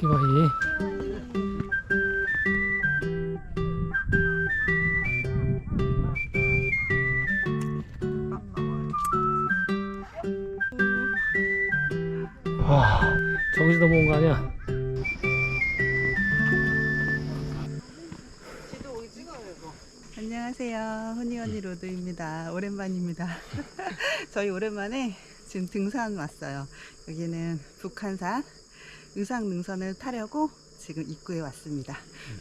토끼바위. 와, 저기서 넘어온 거 아니야? 안녕하세요. 훈이 언니 로드입니다. 오랜만입니다. 저희 오랜만에 지금 등산 왔어요. 여기는 북한산 의상 능선을 타려고 지금 입구에 왔습니다.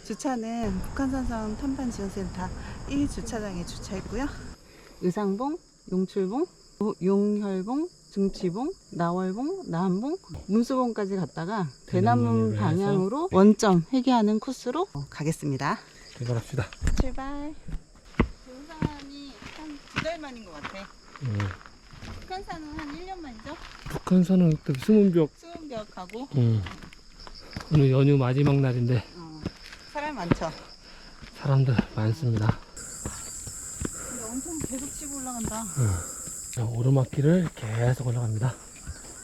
주차는 북한산성 탐방지원센터 1주차장에 주차했고요. 의상봉, 용출봉, 용혈봉, 중치봉, 나월봉, 남봉, 문수봉까지 갔다가 대남문 방향으로 원점 회귀하는 코스로 가겠습니다. 출발합시다. 출발. 등산이 한 두 달 만인 것 같아. 음, 북한산은 한 1년 만이죠? 북한산은 또 수문벽. 수은벽 가고 음, 오늘 연휴 마지막 날인데 어, 사람 많죠? 사람들 많습니다. 근데 엄청 계속 치고 올라간다. 자, 오르막길을 계속 올라갑니다.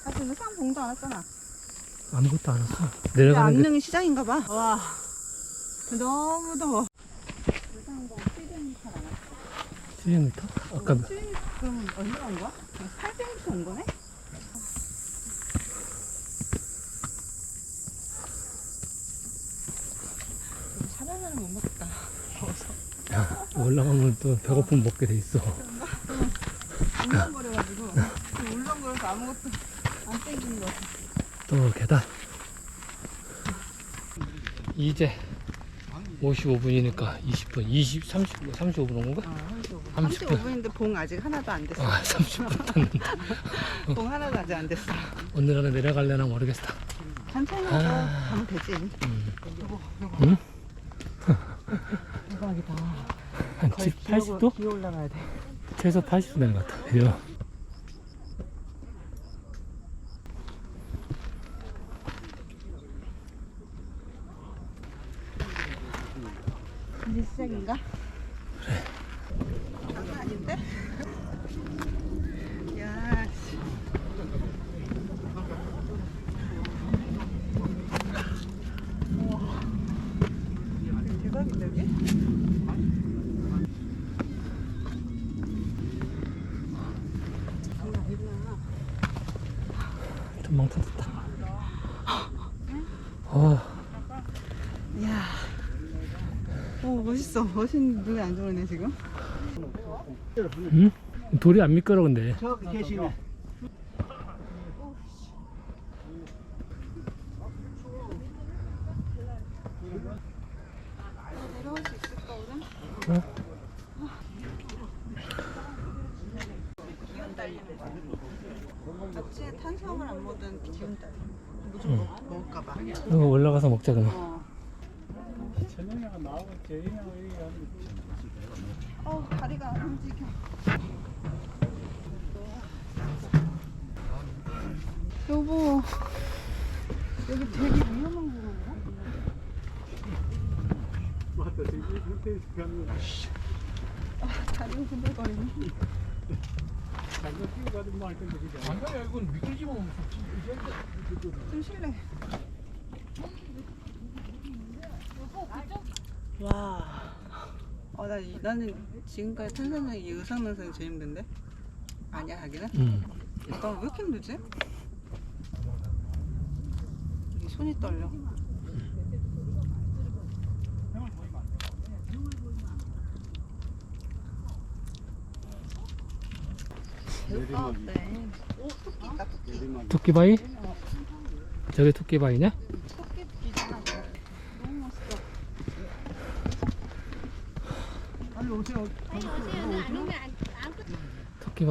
아 지금 상봉도 안 왔잖아. 아무것도 안 왔어. 내려가는 게 안릉이 시장인가 봐. 와 너무 더워. 의상봉 700m 남았어. 700m? 아까 700m 그럼 얼마 온 거야? 800m 온 거네? 사발면을 못 먹겠다. 더워서. 올라가면 또 배고픔 먹게 돼 있어. 울렁거려가지고 울렁거려서 아무것도 안 땡기는 거 같아. 또 계단. 이제 55분이니까 20분, 20, 30, 35분 온 건가? 아, 30 분. 35분인데 봉 아직 하나도 안 됐어. 아, 30분 탔는데. 봉 하나도 아직 안 됐어. 오늘 안에 내려갈려나 모르겠어. 천천히 가서 가면 되지. 음. 요거, 요거. 응? 대박이다. 한 거의 70, 80도? 기어 올라가야 돼. 최소 80도 되는 것 같아. 그죠? 시작인가? 그래. 장난 아닌데? 야, 씨. 우와. 되게 대박인데, 여기? 장난 아니구나. 전망 터졌다. 어, 이야. 오, 멋있어. 멋있는 눈에 안 들어오네, 지금. 응? 돌이 안 미끄러 근데. 저기 계시네. 내려올 수 있을까, 오늘? 어? 기운 딸리네. 아침에 탄수화물 안 먹던 기운 딸려. 무조건 먹, 먹을까 봐. 이거 올라가서 먹자 그러면. 어. 천연야가 나오고 제인하고 얘기하는 어, 다리가 안 움직여. 여보, 여기 되게 위험한 구간이야? 맞다. 저기 이렇게 가는 거. 아, 다리가 흔들거리네. 잠깐 뛰어가든 말 건데 그게. 아니야 이건 미끌지 뭐. 좀 실례. 와. 어, 나, 이- 나는 지금까지 탄산정이 이 의상능선이 제일 힘든데? 아니야, 하기는? 응. 나왜 이렇게 힘들지? 이게 손이 떨려. 토끼. 토끼바위? 저게 토끼바위냐? 토끼 기잖아. 너무 멋있어. 빨리 오세요. 토끼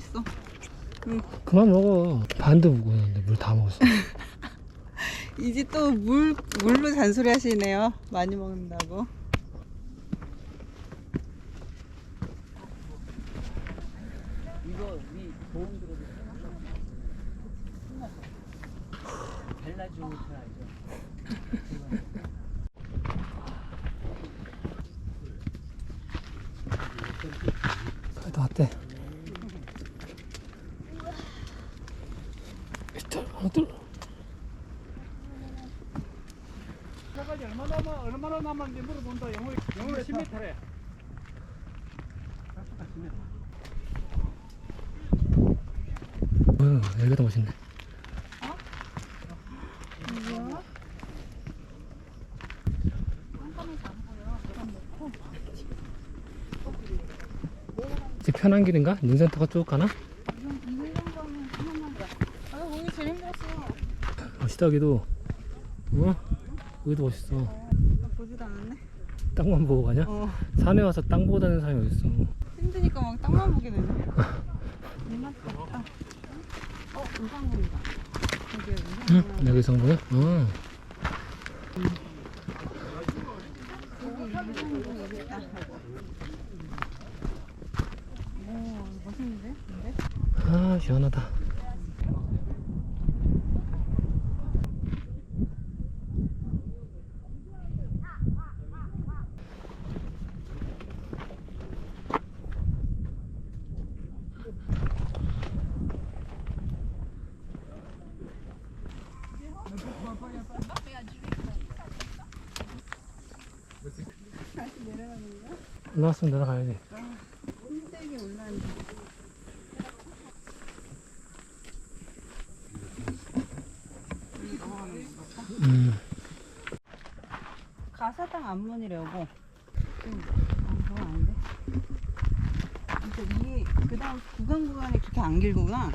있어. 그만 먹어. 반도 무거웠는데 물 다 먹었어. 이제 또 물 물로 잔소리 하시네요. 많이 먹는다고. 이거 우리 보험 들어도 발라주는 줄 알죠? 그래도 어때? 이틀, 하나, 저까지 얼마 남아 얼마나 남았는지 물어본다. 영어 영어 10m래. 어, 여기가 멋있네. 이제 편한 길인가? 능선터가 쭉 가나? 아 오늘 제일 힘들었어. 멋있다 여기도. 어? 여기도 멋있어. 나 보지도 않았네. 땅만 보고 가냐? 어 산에 와서 땅 보고 다니는 사람이 어딨어. 힘드니까 막 땅만 보게 되네. 이맛 같다. 어 우상물이다. 여기 응? 여기 멋있는데? 근데? 아 시원하다. 올라왔으면 내려가야지. 힘들게 올라왔는데. 음. 가사당 안문이래고. 응. 아, 그건 아닌데. 그러니까 이게 그다음 구간 구간이 그렇게 안 길구나.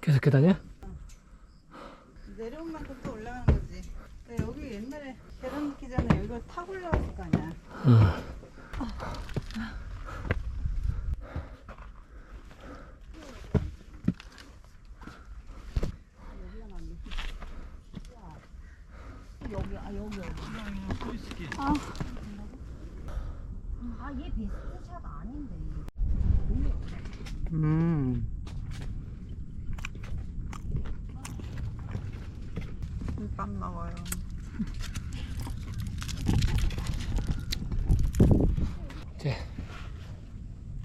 계속 계단이야? 내려온 만큼 또 올라가는 거지. 그러니까 여기 옛날에 계단 넣기 전에 여기를 타고 올라갔을 거 아니야. 응. 여기 아 여기 여기. 아얘 베스트샷 아닌데. 음. 밥 먹어요. 이제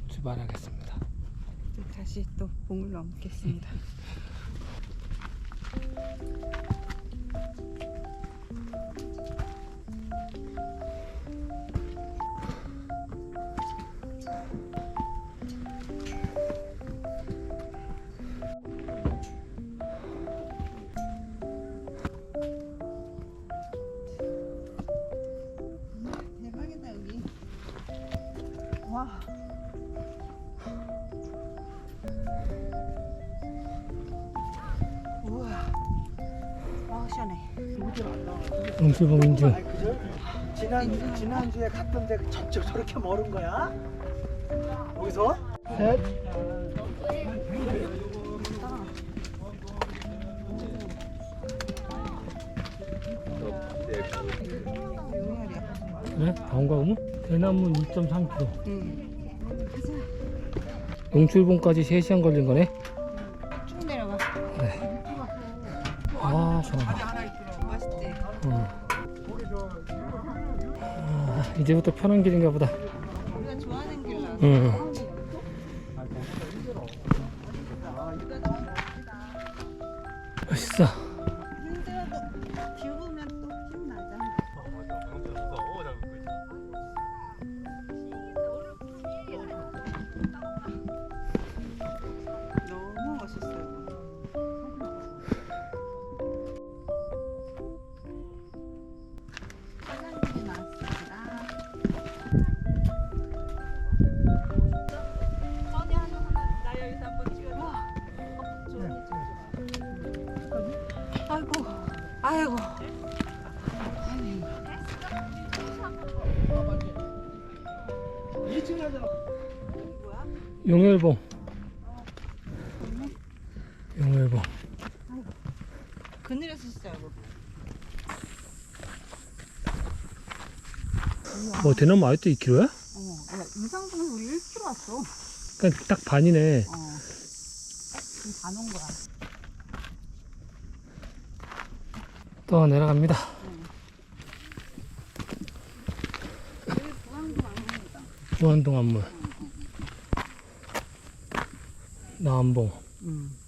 출발하겠습니다. 이제 다시 또 봉을 넘겠습니다. 시원해. 음수봉 인중. 아니 그죠? 지난 지난주에 갔던 데 저쪽 저렇게 멀은 거야? 여기서? 셋. 그래? 다온가 보면? 대나무 1.3km. 응. 용출봉까지 3시간 걸린 거네? 이제부터 편한 길인가 보다. 우리가 좋아하는 길로. 응. 멋있어. 용혈봉. 용혈봉. 그늘에서 진짜 이거. 뭐 대나무 아직도 2kg야? 어, 야, 이상분은 우리 1kg 왔어. 그러니까 딱 반이네. 어. 지금 다 놓은 거야. 또 내려갑니다. 여기 부항도 안 보인다. 무한동 안물. 남봉. 응. 이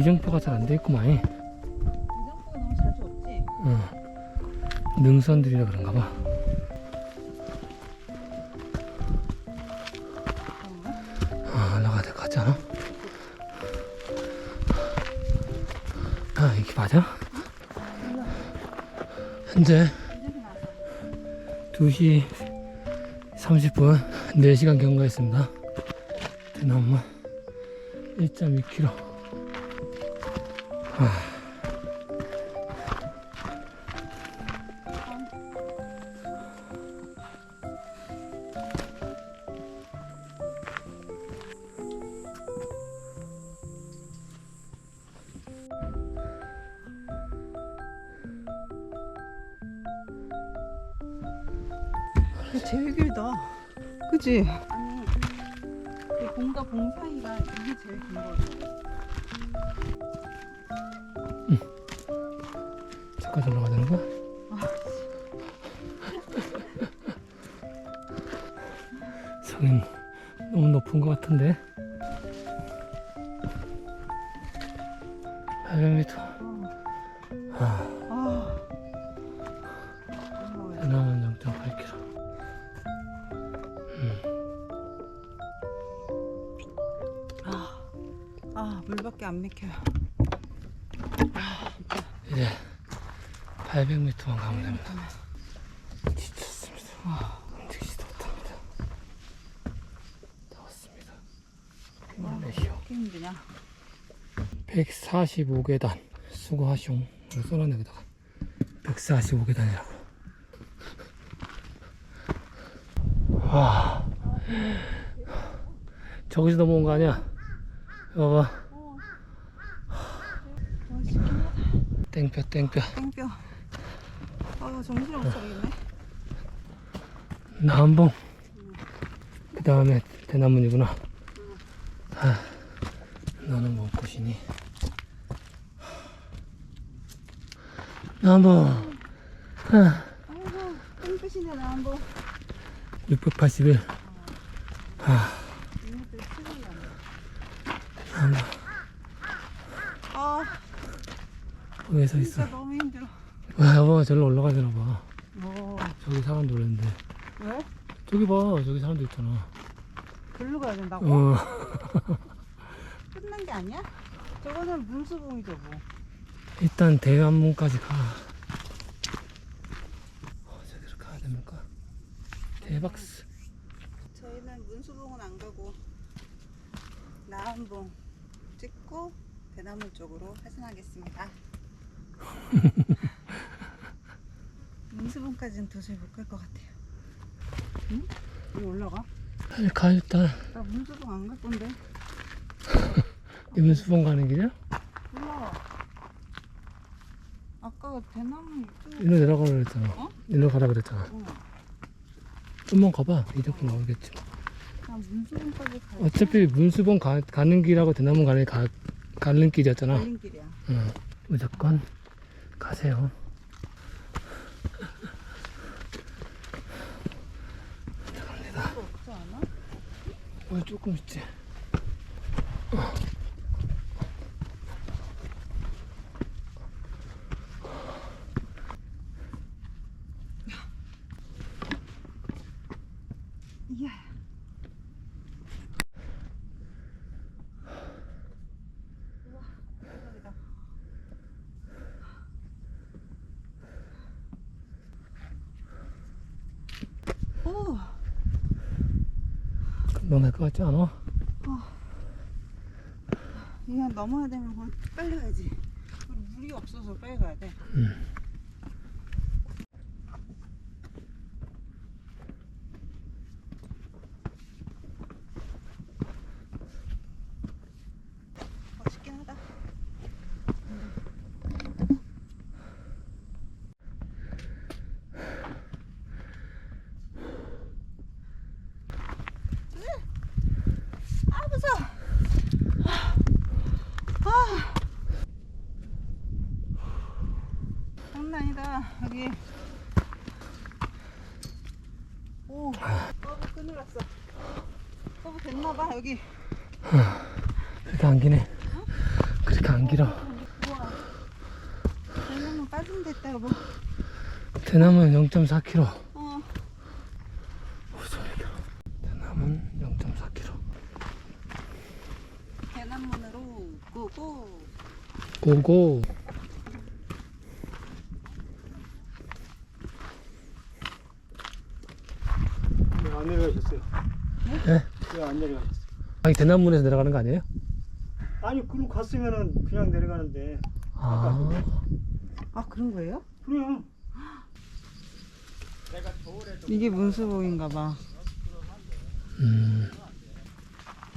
이정표가 잘 안 돼 있구만. 이정도가 너무 자주 없지? 응. 능선들이라 그런가 봐. 아, 올라가야 될 것 같지 않아? 아, 이게 맞아? 현재 이제 나서. 2시 30분 4시간 경과했습니다. 대나무 1.2km. sighs 성인 너무 높은 것 같은데. 800m 145계단 수고하숑 써놨네 여기다가. 145계단이라고. 와. 저기서 넘어온 거 아니야? 시원하다. 땡볕 땡볕. 땡뼈. 아, 정신을 못 차리겠네. 남봉. 그 다음에 대나무이구나. 아, 너는 못 보시니 아이고, 땡볕이네, 나 한번. 681 아, 이것들 큰일 났네. 남봉 아, 거기 서 있어 진짜 너무 힘들어. 와 여보 저기로 올라가야 되나 봐 뭐, 저기 사람도 오는데 왜? 저기 봐 저기 사람도 있잖아 글로 가야 된다고? 어 끝난 게 아니야? 저거는 문수봉이죠, 뭐. 일단 대관문까지 가 어, 저기로 가야 됩니까 대박스 저희는 문수봉은 안 가고 나한봉 찍고 대나무 쪽으로 회전하겠습니다. 문수봉까지는 도저히 못 갈 것 같아요. 응? 여기 올라가? 빨리 가 일단 나 문수봉 안 갈 건데. 이번 수봉 가는 길이야? 올라와. 아까 대나무 이쪽. 일로 내려가라 그랬잖아 어? 일로 가라 그랬잖아 어. 좀만 가봐 이대로 나오겠지 나 갈. 어차피 문수봉 가, 가는 길하고 대나무 가는 길 가, 가는 길이었잖아 걸린 길이야. 응. 무조건 가세요 갑니다 또 없지 않아? 어, 조금 있지 금방 갈것 같지 않아? 이거 넘어야 되면 빨리 가야지. 물이 없어서 빨리 가야 돼. 멋있긴 하다. 아 무서워. 아. 장난 아니다 여기. 오. 버브 끊으렸어. 버브 됐나봐 여기. 그렇게 안 기네. 그렇게 안 길어. 우와. 대나무 데 있다 여보. 대나무는 0.4km. 어. 대나무는 0.4km. 대나무로 고고. 고고. 왜 안 내려가셨어요? 네? 왜 안 내려가셨어요? 아니 대나무에서 내려가는 거 아니에요? 아니 그럼 갔으면은 그냥 내려가는데 아. 아 그런 거예요? 그래요 이게 문수봉인가 봐. 음.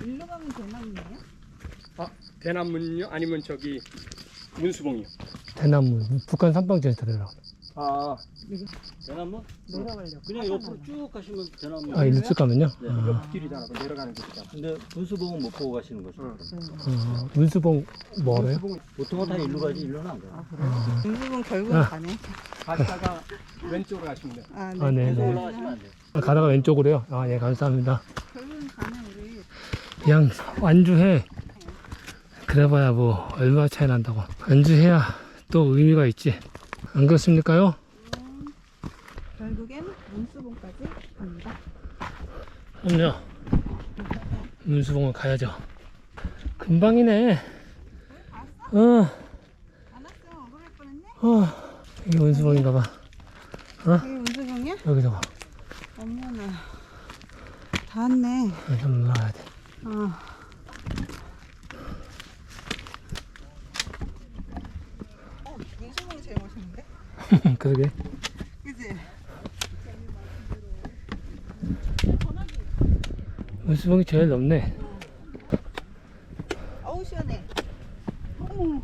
일로 가면 대나무예요? 아 대나무요? 아니면 저기 문수봉이요? 대나무. 북한 삼방전에서 내려가. 아 대나무? 내려가려고. 그냥 옆으로 쭉 가시면 대나무. 아, 일로 쭉 가면요? 네, 아. 옆길이잖아. 그 내려가는 길이잖아. 근데 분수봉은 못 보고 가시는 거죠. 어, 문수봉 뭐래요? 보통은 다 일로 가지 일로는 안 가요. 아 그래? 문수봉 결국은 아. 가네. 갔다가 왼쪽으로 가시면 돼요. 아, 아, 네, 계속 네. 올라가시면 안 돼요. 아, 가다가 왼쪽으로요? 아, 예, 감사합니다. 결국은 가네 우리. 그냥 완주해. 그래봐야 뭐, 얼마 차이 난다고. 완주해야 또 의미가 있지. 안 그렇습니까요? 결국엔 문수봉까지 갑니다. 그럼요. 문수봉을 가야죠. 금방이네. 어, 안 왔으면 억울할 뻔했네. 어. 이게 문수봉인가봐. 이게 문수봉이야? 여기서 봐. 어머나. 다 왔네. 아, 좀 올라가야 돼. 어. 어, 문수봉이 제일 멋있는데? 그러게. 그지? 문수봉이 제일 넓네. 어우 시원해. 어머.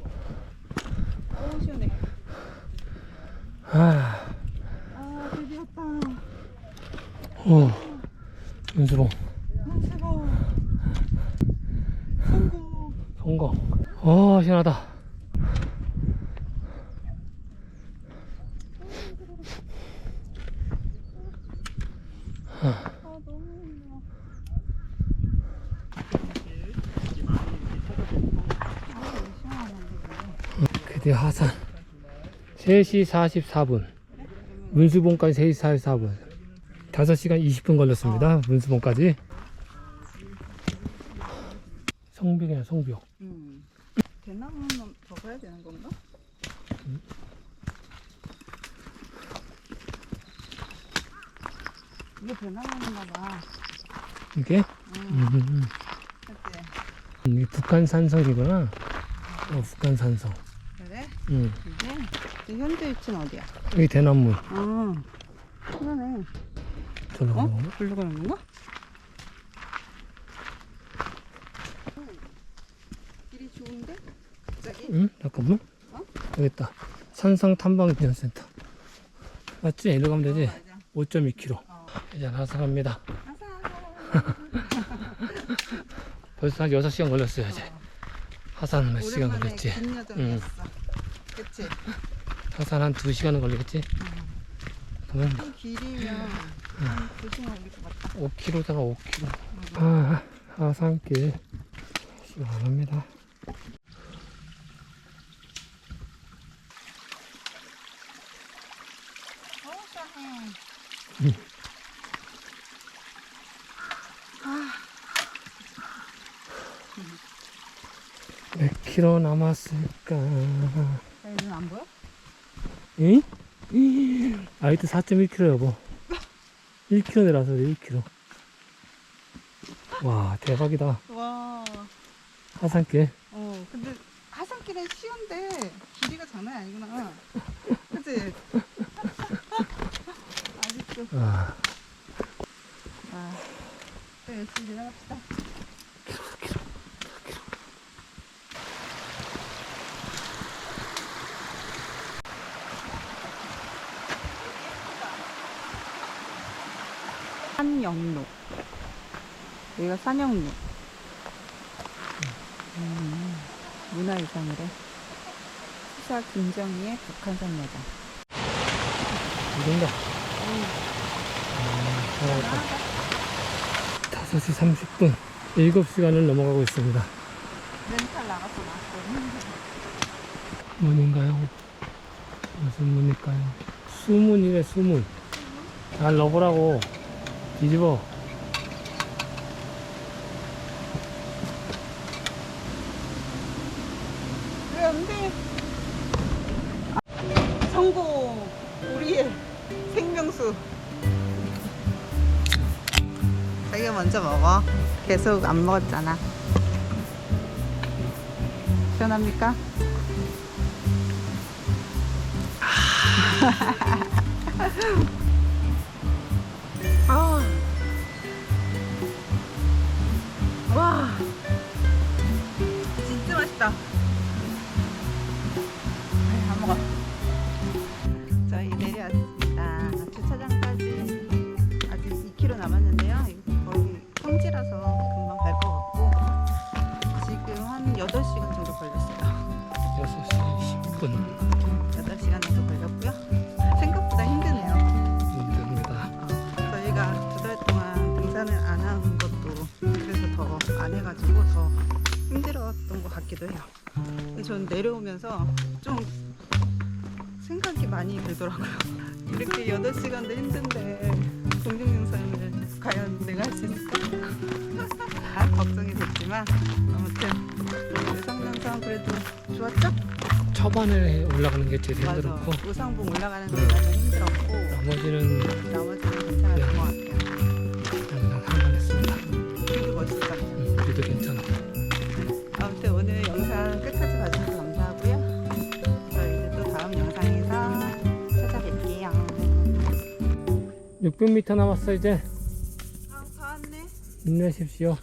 어우 시원해. 아, 아 드디어 왔다. 어. 문수봉. 문수봉. 성공. 성공. 어, 시원하다. 아 너무 힘들어. 아 시원하네. 드디어 하산 3시 44분 문수봉까지 3시 44분 5시간 20분 걸렸습니다 문수봉까지 성벽이야 성벽 음. 대나무는 더 가야 되는 건가? 이게 대나무인가 봐. 이게 음, 음? 이게 북한 산성이구나 어, 북한 산성 그래? 음, 이게? 이 현재 위치는 어디야? 여기 대나무 아, 그러네. 저로 어? 글로 가는 건가? 길이 좋은데? 갑자기? 응? 잠깐만 어? 여기 있다 산성 탐방 지원센터 맞지? 이리로 가면 되지? 맞아. 5.2km 어. 이제 하산합니다. 벌써 한 6시간 걸렸어요 이제 하산 몇 시간 걸렸지 긴 여정이었어. 그치? 하산 한 2시간은 걸리겠지? 그러면 이 길이면 한 2시간 걸릴 것 같다. 5km다가 5km 아 하산길 시원합니다 시원해. 음. 몇 킬로 남았을까 야, 여기는 안 보여? 응? 아이트 4.1km 여보 1km 내려서 1km 와 대박이다 와. 하산길 어, 근데 하산길은 쉬운데 길이가 장난 아니구나. 그치? 아직도. 아, 아, 또 열심히 내려갑시다. 산영로. 여기가 산영로. 음, 문화유산이래. 수사 김정희의 북한산 여장. 이런다 아, 5시 30분 7시간을 넘어가고 있습니다 렌탈 나가서 나왔거든. 문인가요? 무슨 문일까요? 수문이래 수문 잘 넣어보라고 뒤집어 돼? 성공! 우리의 생명수. 자기가 먼저 먹어. 계속 안 먹었잖아. 시원합니까? 많이 들더라고요. 이렇게 8시간도 힘든데 공중등산을 과연 내가 할 수 있을까? 아, 걱정이 됐지만 아무튼 상명산 그래도 좋았죠? 초반에 올라가는 게 제일. 힘들었고 우상봉 올라가는 데가 좀 힘들었고 나머지는 나머지는 괜찮았던 것 같아요. 600m 남았어 이제 아, 다 왔네. 힘내십시오